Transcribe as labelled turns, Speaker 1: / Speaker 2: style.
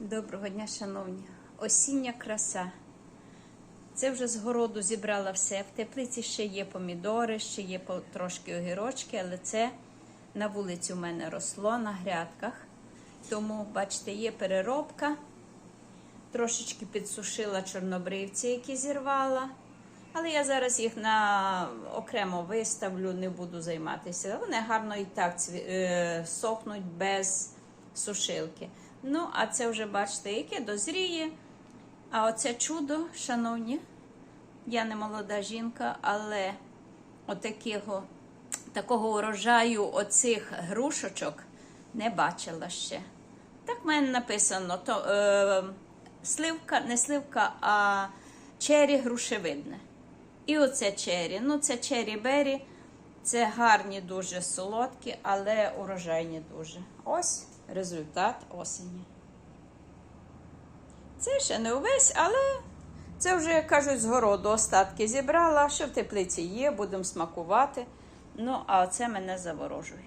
Speaker 1: Доброго дня, шановні. Осіння краса. Це вже з городу зібрала все. В теплиці ще є помідори, ще є трошки огірочки, але це на вулиці у мене росло на грядках. Тому, бачите, є переробка. Трошечки підсушила чорнобривці, які зірвала. Але я зараз їх на окремо виставлю, не буду займатися. Вони гарно і так е, сохнуть без сушилки. Ну, а це вже бачите, яке дозріє. А оце чудо, шановні, я не молода жінка, але отакого такого урожаю оцих грушочок не бачила ще. Так в мене написано, то, е, сливка, не сливка, а чері грушевидне. І оце чері. Ну, це чері бері. Це гарні, дуже солодкі, але урожайні дуже. Ось результат осені. Це ще не увесь, але це вже, як кажуть, з городу остатки зібрала, що в теплиці є, будемо смакувати. Ну, а це мене заворожує.